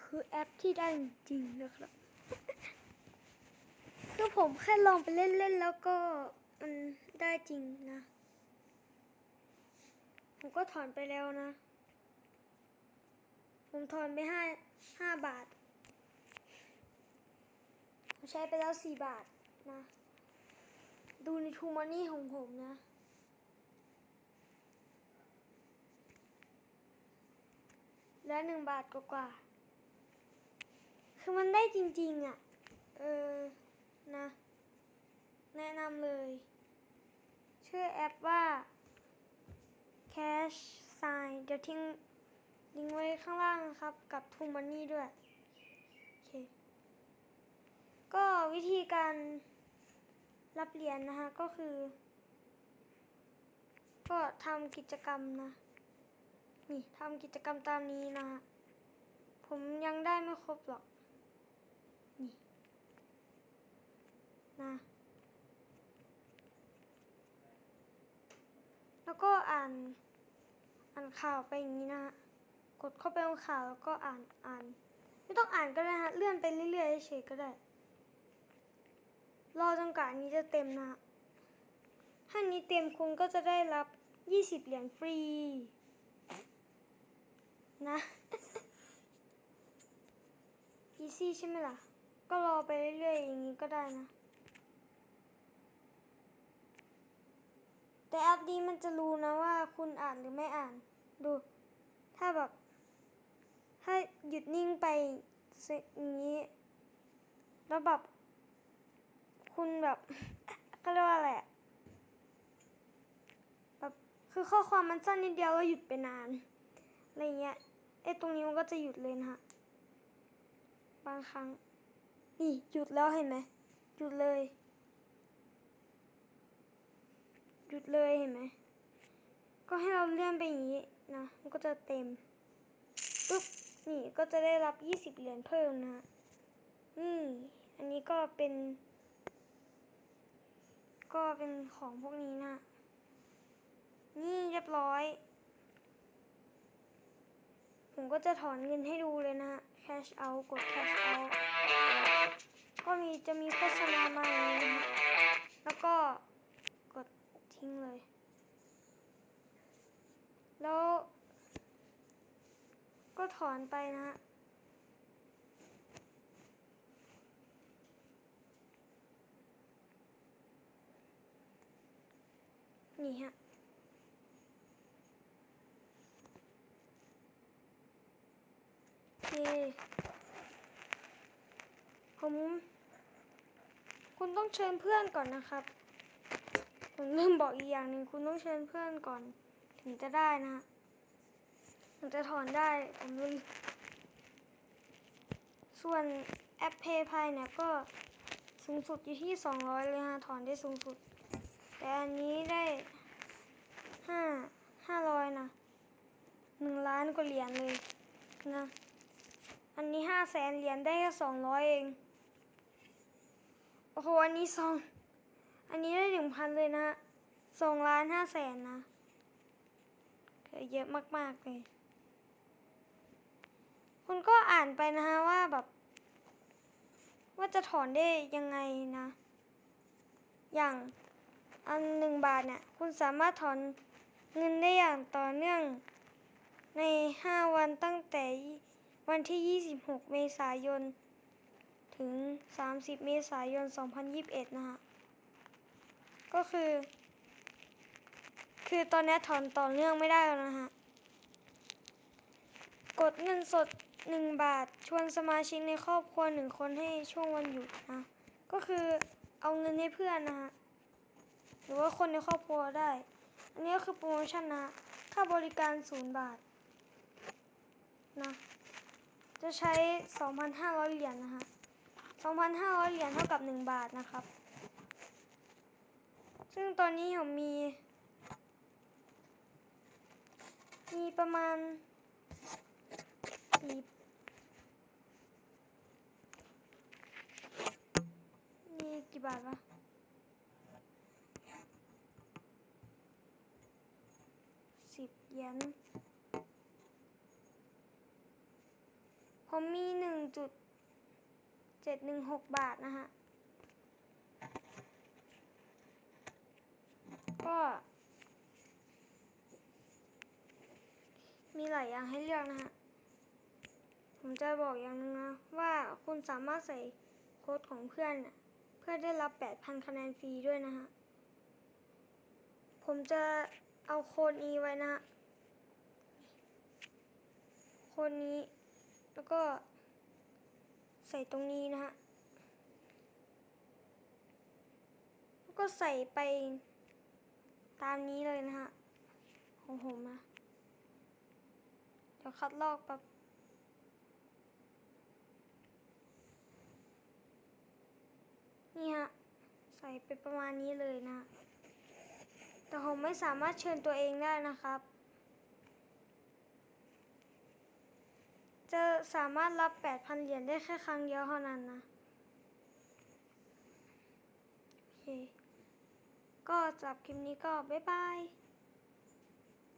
คือแอปที่ได้จริงนะครับคือผมแค่ลองไปเล่นๆแล้วก็มันได้จริงนะ ผมก็ถอนไปแล้วนะ ผมถอนไปห้าห้าบาท ผมใช้ไปแล้วสี่บาทนะ ดูในทูมันนี่ของผมนะแล้วหนึ่งบาทกว่าๆ คือมันได้จริง ๆ อะ เออ นะ แนะนำเลย ชื่อแอปว่า Cash Sign เดี๋ยวทิ้งลิงไว้ข้างล่างนะครับ กับ t ูมันนี่ด้วย โอเค ก็วิธีการรับเหรียญนะคะก็คือ ก็ทำกิจกรรมนะ นี่ทำกิจกรรมตามนี้นะ ผมยังได้ไม่ครบหรอก นะแล้วก็อ่าน อ่านข่าวไปอย่างนี้นะฮะกดเข้าไปบนข่าวแล้วก็อ่านอ่าน ไม่ต้องอ่านก็ได้ฮะเลื่อนไปเรื่อยๆเฉยๆก็ได้ รอจนกว่านี้จะเต็มนะถ้านี้เต็มคุณก็จะได้รับ20เหรียญฟรี นะอีซี่ใช่ไหมล่ะ ก็รอไปเรื่อยๆอย่างนี้ก็ได้นะ แต่แอปนี้มันจะรู้นะว่าคุณอ่านหรือไม่อ่าน ดู ถ้าแบบ ถ้าหยุดนิ่งไปอย่างนี้ แล้วแบบ คุณแบบก็เรียกว่าอะไรแบบคือข้อความมันสั้นนิดเดียวแล้วหยุดไปนานอะไรเงี้ยไอ้ตรงนี้มันก็จะหยุดเลยนะฮะบางครั้ง นี่หยุดแล้วเห็นไหมหยุดเลย หยุดเลยเห็นไหม ก็ให้เราเลื่อนไปอย่างนี้นะ มันก็จะเต็ม ปุ๊บ นี่ก็จะได้รับ20เหรียญเพิ่มนะนี่ อันนี้ก็เป็น ก็เป็นของพวกนี้นะ นี่เรียบร้อย ผมก็จะถอนเงินให้ดูเลยนะ cash out กด cash out ก็มีจะมีโฆษณามาอย่างนี้นะแล้วก็ ทิ้งเลย แล้ว ก็ถอนไปนะฮะนี่ฮะโอเผม คุณต้องเชิญเพื่อนก่อนนะครับ ผมลืมบอกอีกอย่างหนึ่งคุณต้องเชิญเพื่อนก่อน ถึงจะได้นะฮะถึงจะถอนได้ผมลืมส่วนแอป PayPay เนี่ยก็สูงสุดอยู่ที่ 200 เลยฮะถอนได้สูงสุด แต่อันนี้ได้ห้าห้าร้อยนะหนึ่งล้านกว่าเหรียญเลยนะอันนี้ห้าแสนเหรียญได้แค่สองร้อยเอง โอ้โห อันนี้สอง อันนี้ได้หนึ่งพันเลยนะสองล้านห้าแสนนะคือเยอะมาก ๆ เลย คุณก็อ่านไปนะฮะว่าแบบ ว่าจะถอนได้ยังไงนะ อย่างอันหนึ่งบาทเนี่ย คุณสามารถถอนเงินได้อย่างต่อเนื่องใน 5 วันตั้งแต่วันที่ 26 เมษายน ถึง 30 เมษายน 2021 นะฮะ ก็คือ คือตอนนี้ถอนต่อเนื่องไม่ได้แล้วนะฮะ กดเงินสด1บาท ชวนสมาชิกในครอบครัวหนึ่งคนให้ช่วงวันหยุดนะ ก็คือเอาเงินให้เพื่อนนะฮะ หรือว่าคนในครอบครัวได้ อันนี้ก็คือโปรโมชั่นนะ ค่าบริการ0บาทนะ จะใช้ 2,500 เหรียญนะฮะ2,500 เหรียญเท่ากับ 1 บาทนะครับ ซึ่งตอนนี้ผมมี มีประมาณสี่มีกี่บาทวะสิบเยญผผมมีหนึ่งจุดเจ็ดหนึ่งหกบาทนะฮะ ก็ มีหลายอย่างให้เลือกนะฮะ ผมจะบอกอย่างหนึงนะ ว่าคุณสามารถใส่โค้ดของเพื่อนนะเพื่อได้รับ 8,000 คะแนนฟรีด้วยนะฮะ ผมจะเอาโค้ดนี้ไว้นะฮะโค้ดนี้ แล้วก็ใส่ตรงนี้นะฮะ แล้วก็ใส่ไป ตามนี้เลยนะฮะของผมนะ เดี๋ยวคัดลอกแป๊บนี่ฮะ ใส่ไปประมาณนี้เลยนะ แต่ผมไม่สามารถเชิญตัวเองได้นะครับ จะสามารถรับ 8,000 เหรียญได้แค่ครั้งเดียวเท่านั้นนะ โอเค ก็สำหรับคลิปนี้ก็บ๊ายบาย